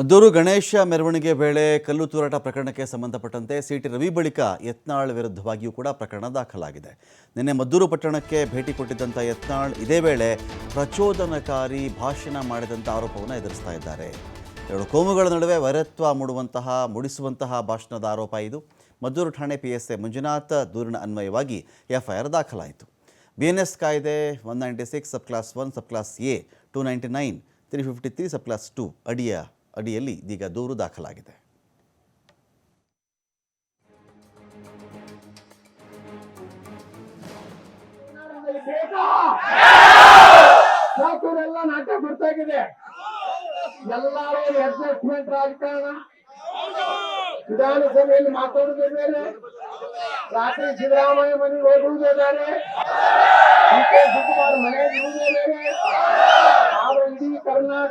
ಮದ್ದೂರು ಗಣೇಶ ಮೆರವಣಿಗೆ ವೇಳೆ ಕಲ್ಲು ತೂರಾಟ ಪ್ರಕರಣಕ್ಕೆ ಸಂಬಂಧಪಟ್ಟಂತೆ ಸಿಟಿ ರವಿ ಬಳಿಕ ಯತ್ನಾಳ್ ವಿರುದ್ಧವಾಗಿಯೂ ಕೂಡ ಪ್ರಕರಣ ದಾಖಲಾಗಿದೆ. ನಿನ್ನೆ ಮದ್ದೂರು ಪಟ್ಟಣಕ್ಕೆ ಭೇಟಿ ಕೊಟ್ಟಿದ್ದಂಥ ಯತ್ನಾಳ್ ಇದೇ ವೇಳೆ ಪ್ರಚೋದನಕಾರಿ ಭಾಷಣ ಮಾಡಿದಂಥ ಆರೋಪವನ್ನು ಎದುರಿಸ್ತಾ ಇದ್ದಾರೆ. ಎರಡು ಕೋಮುಗಳ ನಡುವೆ ವೈರತ್ವ ಮೂಡುವಂತಹ, ಮೂಡಿಸುವಂತಹ ಭಾಷಣದ ಆರೋಪ ಇದು. ಮದ್ದೂರು ಠಾಣೆ ಪಿ ಎಸ್ ಎ ಮಂಜುನಾಥ್ ದೂರಿನ ಅನ್ವಯವಾಗಿ ಎಫ್ಐಆರ್ ದಾಖಲಾಯಿತು. ಬಿ ಎನ್ ಎಸ್ ಕಾಯ್ದೆ one ninety six sub clause one, sub clause A, two ninety nine, three fifty three, sub clause two ಅಡಿಯ ಅಡಿಯಲ್ಲಿ ಇದೀಗ ದೂರು ದಾಖಲಾಗಿದೆ. ಎಲ್ಲ ನಾಟಕ ಗೊತ್ತಾಗಿದೆ ಎಲ್ಲರೂ ಅಡ್ಜಸ್ಟ್ಮೆಂಟ್ ರಾಜಕಾರಣ ವಿಧಾನಸಭೆಯಲ್ಲಿ ಮಾತಾಡುವುದೇ ಬೇರೆ ರಾತ್ರಿ ಸಿದ್ದರಾಮಯ್ಯ ಮನೆಗೆ ಹೋಗುವುದೇ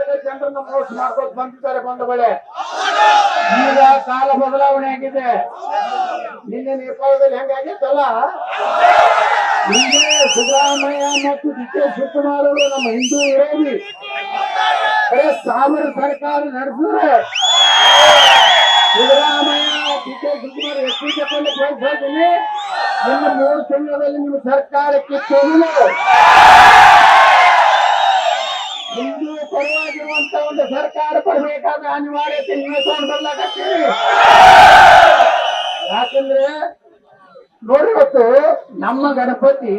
ಕರ್ನಾಟಕ ಜನರನ್ನ ಮಾಡ್ಕೊಂಡು ಬಂದಿದ್ದಾರೆ ಬಂದ ಈಗ ಕಾಲ ಬದಲಾವಣೆ ಆಗಿದೆ ನಿನ್ನೆ ನೇಪಾಳದಲ್ಲಿ ಹೆಂಗಾಗಿತ್ತಲ್ಲ ಹಿಂದೆ ಸಿದ್ದರಾಮಯ್ಯ ಮತ್ತು ಡಿ ಕೆ ಶಿವಕುಮಾರ್ ನಮ್ಮ ಹಿಂದೂ ವಿರೋಧಿ. ಬರೇ ಸಾವಿರ ಸರ್ಕಾರ ನಡೆಸಿದ್ರೆ ಸಿದ್ದರಾಮಯ್ಯ ಡಿ ಕೆ ಶಿವಕುಮಾರ್ ಎಷ್ಟು ಕೇಳ್ಕೊಳ್ತೀನಿ ನಿಮ್ಮ ಮೂರು ತಿಂಗಳಲ್ಲಿ ನಿಮ್ಮ ಸರ್ಕಾರ ಕಿತ್ತೋದಿಲ್ಲ ಸರ್ಕಾರ ಪಡಬೇಕಾದ ಅನಿವಾರ್ಯತೆ ನೀವು ತಗೊಂಡು ಬರ್ಲಾಗತ್ತೆ ಯಾಕಂದ್ರೆ ನೋಡಿ ಇವತ್ತು ನಮ್ಮ ಗಣಪತಿ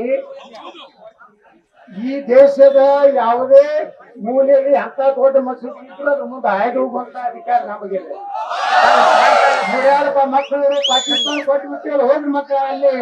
ಈ ದೇಶದ ಯಾವುದೇ ಮೂಲೆಯಲ್ಲಿ ಅಂತ ದೊಡ್ಡ ಮಸೂದಿ ಇದ್ರು ಅದ್ರ ಮುಂದೆ ಆಯ್ದು ಹೋಗುವಂತ ಅಧಿಕಾರ ನಮಗೆ ಮಕ್ಕಳು ಪಾಕಿಸ್ತಾನ ಕೊಟ್ಟು ಬಿಟ್ಟಿಲ್ಲ ಹೋಗಿ ಮಕ್ಕಳ ಅಲ್ಲಿ.